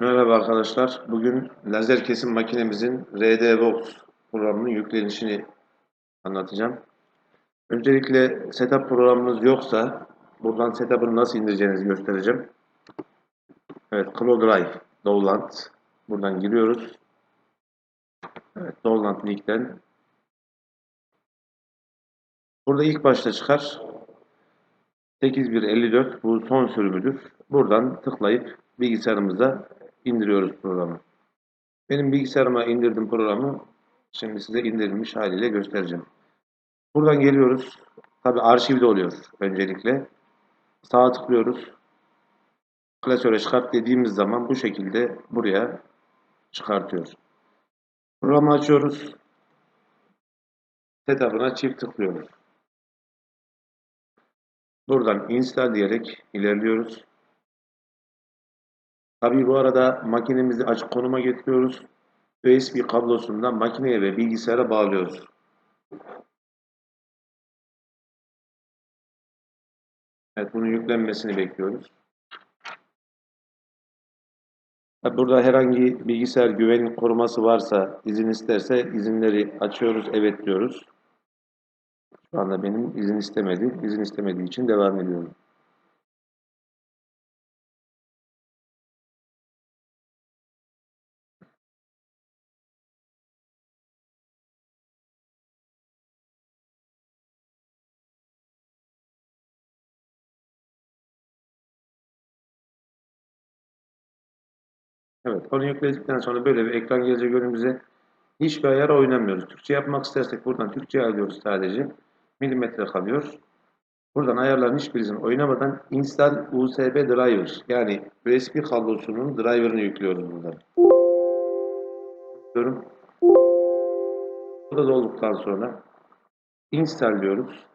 Merhaba arkadaşlar. Bugün lazer kesim makinemizin RDBox programının yüklenişini anlatacağım. Öncelikle setup programınız yoksa buradan setup'ını nasıl indireceğinizi göstereceğim. Evet, CloudDrive, Dowland. Buradan giriyoruz. Evet, Dowland linkten. Burada ilk başta çıkar. 8154 bu son sürümüdür. Buradan tıklayıp bilgisayarımıza indiriyoruz programı. Benim bilgisayarıma indirdim programı. Şimdi size indirilmiş haliyle göstereceğim. Buradan geliyoruz. Tabi arşivde oluyor öncelikle. Sağa tıklıyoruz. Klasöre çıkart dediğimiz zaman bu şekilde buraya çıkartıyor. Programı açıyoruz. Setup'ına çift tıklıyoruz. Buradan install diyerek ilerliyoruz. Tabii bu arada makinemizi açık konuma getiriyoruz. USB kablosundan makineye ve bilgisayara bağlıyoruz. Evet, bunun yüklenmesini bekliyoruz. Burada herhangi bilgisayar güvenlik koruması varsa, izin isterse izinleri açıyoruz, evet diyoruz. Şu anda benim izin istemedi. İzin istemediği için devam ediyorum. Evet, onu yükledikten sonra böyle bir ekran gelecek önümüze. Hiçbir ayar oynamıyoruz. Türkçe yapmak istersek buradan Türkçe alıyoruz sadece. Milimetre kalıyor. Buradan ayarların hiçbirisini oynamadan install USB driver yani USB kablosunun driver'ını yüklüyoruz buradan. Diyorum. Bu da dolduktan sonra install diyoruz.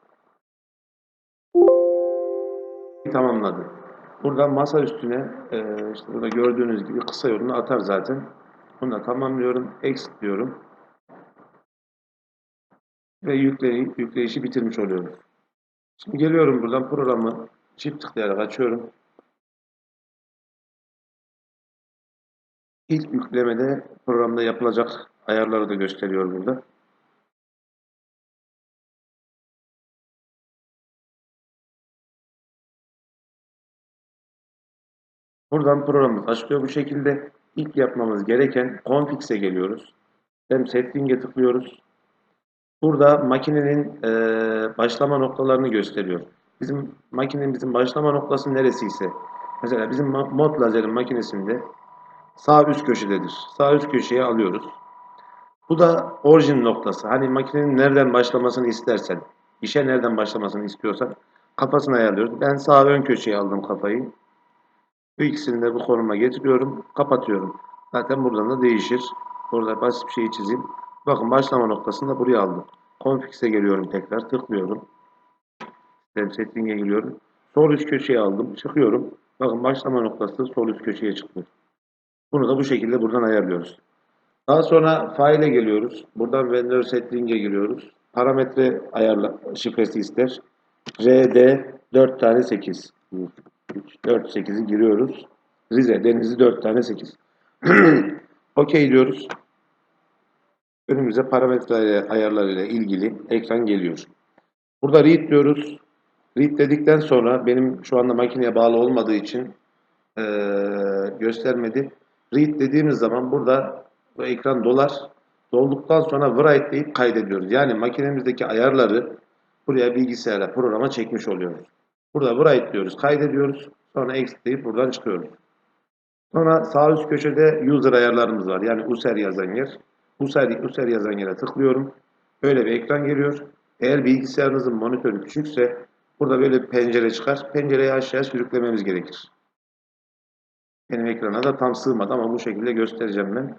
Tamamladı. Buradan masa üstüne e, işte burada gördüğünüz gibi kısa yolunu atar zaten. Bunu da tamamlıyorum. Exit diyorum. Ve yükleyi, yükleyişi bitirmiş oluyorum. Şimdi geliyorum buradan programı çift tıklayarak açıyorum. İlk yüklemede programda yapılacak ayarları da gösteriyor burada. Buradan programımız açılıyor bu şekilde. İlk yapmamız gereken config'e geliyoruz. Hem setting'e tıklıyoruz. Burada makinenin e, başlama noktalarını gösteriyor. Bizim makinemizin başlama noktası neresiyse. Mesela bizim mod lazerin makinesinde sağ üst köşededir. Sağ üst köşeye alıyoruz. Bu da orijin noktası. Hani makinenin nereden başlamasını istersen, işe nereden başlamasını istiyorsan kafasını ayarlıyoruz. Ben sağ ön köşeye aldım kafayı. Bu ikisini de bu konuma getiriyorum. Kapatıyorum. Zaten buradan da değişir. Burada basit bir şey çizeyim. Bakın başlama noktasını da buraya aldım. Config'e geliyorum tekrar. Tıklıyorum. Sistem setting'e geliyorum. Sol üst köşeye aldım. Çıkıyorum. Bakın başlama noktası sol üst köşeye çıktı. Bunu da bu şekilde buradan ayarlıyoruz. Daha sonra file'e geliyoruz. Buradan vendor setting'e giriyoruz. Parametre ayarla şifresi ister. RD 4 tane 8. 3, 4, 8'i giriyoruz. Rize, Denizli 4 tane 8. OK diyoruz. Önümüze parametre ayarlarıyla ilgili ekran geliyor. Burada read diyoruz. Read dedikten sonra benim şu anda makineye bağlı olmadığı için ee, göstermedi. Read dediğimiz zaman burada bu ekran dolar. Dolduktan sonra write deyip kaydediyoruz. Yani makinemizdeki ayarları buraya bilgisayara, programa çekmiş oluyoruz. Burada write diyoruz, kaydediyoruz. Sonra exit deyip buradan çıkıyoruz. Sonra sağ üst köşede user ayarlarımız var. Yani user yazan yer. User, user yazan yere tıklıyorum. Böyle bir ekran geliyor. Eğer bilgisayarınızın monitörü küçükse burada böyle bir pencere çıkar. Pencereyi aşağıya sürüklememiz gerekir. Benim ekrana da tam sığmadı ama bu şekilde göstereceğim ben.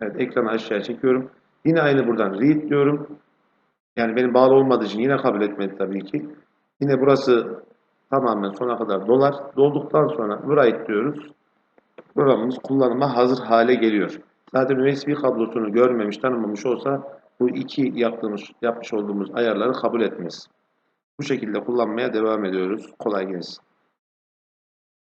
Evet ekranı aşağıya çekiyorum. Yine aynı buradan read diyorum. Yani benim bağlı olmadığı için yine kabul etmedi tabii ki. Yine burası tamamen sona kadar dolar. Dolduktan sonra write diyoruz. Programımız kullanıma hazır hale geliyor. Zaten USB kablosunu görmemiş, tanımamış olsa bu iki yaptığımız, yapmış olduğumuz ayarları kabul etmez. Bu şekilde kullanmaya devam ediyoruz. Kolay gelsin.